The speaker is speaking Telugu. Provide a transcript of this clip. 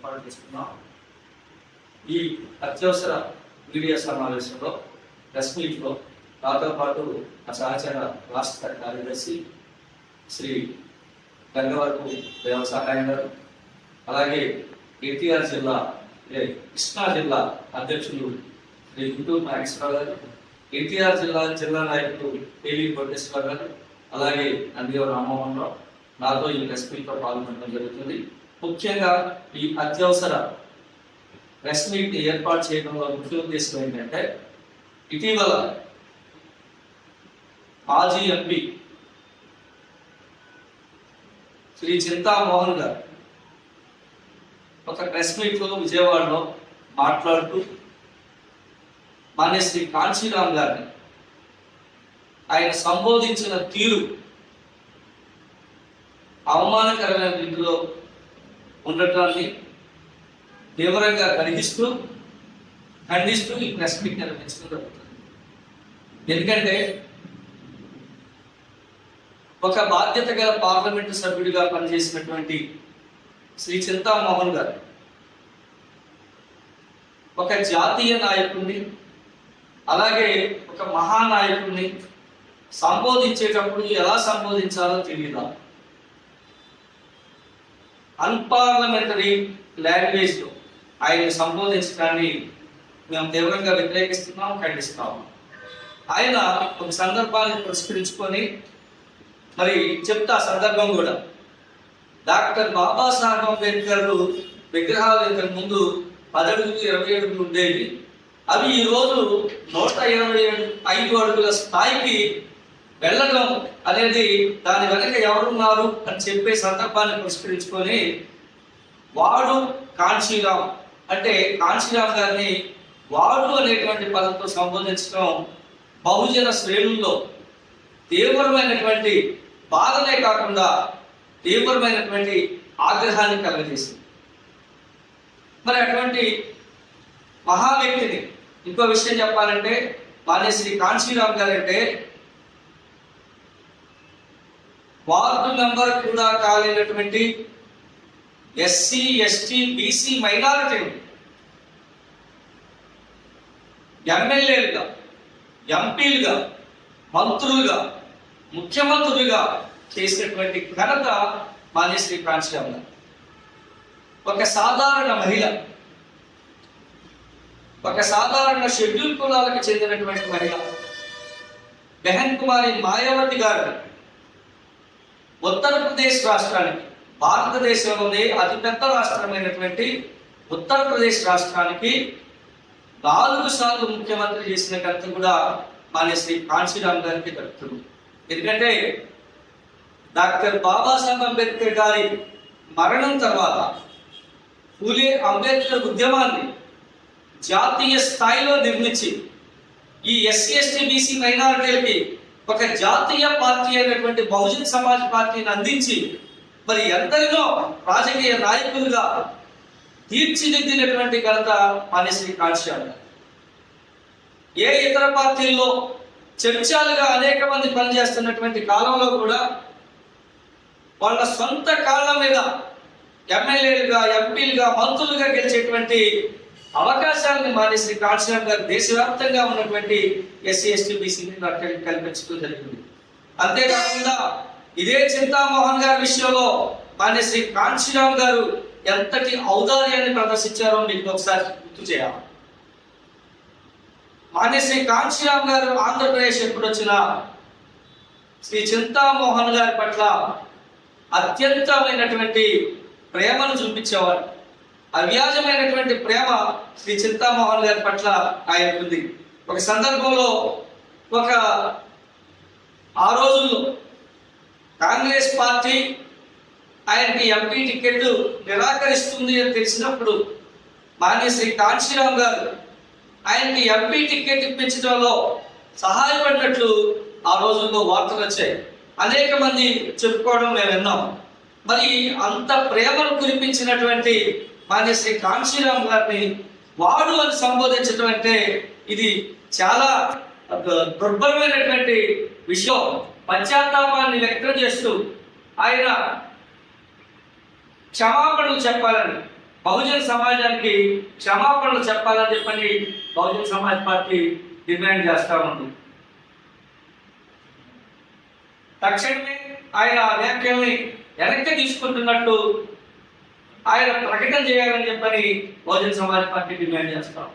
ఏర్పాటు చేసుకున్నాం. ఈ అత్యవసర మీడియా సమావేశంలో ప్రెస్ మీట్లో నాతో పాటు మా సహచర రాష్ట్ర కార్యదర్శి శ్రీ గంగవరపు దేవసహాయం గారు అలాగే ఎన్టీఆర్ జిల్లా ఏ, కృష్ణా జిల్లా అధ్యక్షులు శ్రీ గుంటూరు నాగేశ్వరరావు గారు ఎన్టీఆర్ జిల్లా జిల్లా నాయకులు కేవీ కోటేశ్వర గారు అలాగే నందిగవ రామ్మోహన్ రావు నాతో ఈ ప్రెస్ మీట్లో పాల్గొనడం జరుగుతుంది. ముఖ్యంగా ఈ అత్యవసర ప్రెస్ మీట్ ఏర్పాటు చేయడంలో ముఖ్య ఉద్దేశం ఏంటంటే ఇటీవల మాజీ ఎంపీ శ్రీ చింతామోహన్ గారు ఒక ప్రెస్ మీట్లో విజయవాడలో మాట్లాడుతూ మాన్య శ్రీ కాంచీరామ్ గారిని ఆయన సంబోధించిన తీరు అవమానకరమైన రీతిలో ఉండటాన్ని తీవ్రంగా కలిగిస్తూ ఖండిస్తూ ఈ ప్రెస్ మీట్ నిర్వహించడం జరుగుతుంది. ఎందుకంటే ఒక బాధ్యత గల పార్లమెంటు సభ్యుడిగా పనిచేసినటువంటి శ్రీ చింతామోహన్ గారు ఒక జాతీయ నాయకుడిని అలాగే ఒక మహానాయకుడిని సంబోధించేటప్పుడు ఎలా సంబోధించాలో తెలియదా అన్పార్లమెంటరీ లాంగ్వేజ్లో ఆయన సంబోధించడాన్ని మేము తీవ్రంగా వ్యతిరేకిస్తున్నాం ఖండిస్తున్నాము. ఆయన ఒక సందర్భాన్ని పురస్కరించుకొని మరి చెప్తా ఆ సందర్భం కూడా. డాక్టర్ బాబాసాహెబ్ అంబేద్కర్ విగ్రహాలు ఇంతకు ముందు పదడుగులు ఇరవై అడుగులు ఉండేవి. అవి ఈ రోజు నూట ఇరవై ఏడు ఐదు అడుగుల స్థాయికి వెళ్ళడం అనేది దాని వెనక ఎవరున్నారు అని చెప్పే సందర్భాన్ని పురస్కరించుకొని వాడు కాంచీరామ్ అంటే కాంచీరామ్ గారిని వాడు అనేటువంటి పదంతో సంబోధించడం బహుజన శ్రేణుల్లో తీవ్రమైనటువంటి బాధనే కాకుండా తీవ్రమైనటువంటి ఆగ్రహాన్ని కలగజేసింది. మరి అటువంటి మహా వ్యక్తిని ఇంకో విషయం చెప్పాలంటే మాన్య శ్రీ అంటే గారు అంటే వార్డు మెంబర్ కూడా కాలేనటువంటి ఎస్సీ ఎస్టీ బీసీ మైనారిటీ ఎమ్మెల్యేలుగా ఎంపీలుగా మంత్రులుగా ముఖ్యమంత్రులుగా చేసినటువంటి ఘనత మాన్యశ్రీ కాంశీరామ్ గారు. ఒక సాధారణ మహిళ ఒక సాధారణ షెడ్యూల్ కులాలకు చెందినటువంటి మహిళ బెహన్ కుమారి మాయావతి గారు ఉత్తరప్రదేశ్ రాష్ట్రానికి భారతదేశంలోనే అతిపెద్ద రాష్ట్రమైనటువంటి ఉత్తరప్రదేశ్ రాష్ట్రానికి నాలుగు సార్లు ముఖ్యమంత్రి చేసిన ఘనత కూడా మన శ్రీ కాంశీరామ్ గారికి దక్కుతుంది. ఎందుకంటే డాక్టర్ బాబాసాహెబ్ అంబేద్కర్ గారి మరణం తర్వాత పూలే అంబేద్కర్ ఉద్యమాన్ని జాతీయ స్థాయిలో నిర్మించి ఈ ఎస్సీ ఎస్టీ బీసీ మైనారిటీలకి ఒక జాతీయ పార్టీ అయినటువంటి బహుజన్ సమాజ్ పార్టీని అందించి మరి ఎందరినో రాజకీయ నాయకులుగా తీర్చిదిద్దినటువంటి ఘనత మానేశ్వరి కాంక్షాలు ఏ ఇతర పార్టీల్లో చర్చాలుగా అనేక మంది పనిచేస్తున్నటువంటి కాలంలో కూడా వాళ్ళ సొంత కాళ్ళ మీద ఎమ్మెల్యేలుగా ఎంపీలుగా మంత్రులుగా గెలిచేటువంటి అవకాశాలను మానేసి కాంక్షరామ్ గారు దేశవ్యాప్తంగా ఉన్నటువంటి ఎస్సీ ఎస్టీ బీసీని కల్పించడం జరిగింది. అంతేకాకుండా ఇదే చింతామోహన్ గారి విషయంలో మానేశ్రీ కాంచీరామ్ గారు ఎంతటి ఔదార్యాన్ని ప్రదర్శించారో మీకు ఒకసారి గుర్తు చేయాలి. మాన్యశ్రీ కాంచీరామ్ గారు ఆంధ్రప్రదేశ్ ఎప్పుడు వచ్చినా శ్రీ చింతామోహన్ గారి పట్ల అత్యంతమైనటువంటి ప్రేమను చూపించేవారు. అవ్యాజమైనటువంటి ప్రేమ శ్రీ చింతామోహన్ గారి పట్ల ఆయనకుంది ఒక సందర్భంలో ఒక ఆ రోజుల్లో కాంగ్రెస్ పార్టీ ఆయనకి ఎంపీ టికెట్ నిరాకరిస్తుంది అని తెలిసినప్పుడు మాన్య శ్రీ కాంశీరామ్ గారు ఆయనకి ఎంపీ టికెట్ ఇప్పించడంలో సహాయపడినట్లు ఆ రోజుల్లో వార్తలు వచ్చాయి. అనేక మంది చెప్పుకోవడం మేము విన్నాం. మరి అంత ప్రేమను కురిపించినటువంటి మాన్య శ్రీ కాంశీరామ్ గారిని వాడు అని సంబోధించడం అంటే ఇది చాలా దుర్భరమైనటువంటి విషయం. పశ్చాత్తాపాన్ని వ్యక్తం చేస్తూ ఆయన క్షమాపణలు చెప్పాలని బహుజన సమాజానికి క్షమాపణలు చెప్పాలని చెప్పని బహుజన సమాజ్ పార్టీ డిమాండ్ చేస్తా ఉంది. తక్షణమే ఆయన ఆ వ్యాఖ్యల్ని వెనక్కి తీసుకుంటున్నట్టు ఆయన ప్రకటన చేయాలని చెప్పని బహుజన సమాజ్ పార్టీ డిమాండ్ చేస్తాం.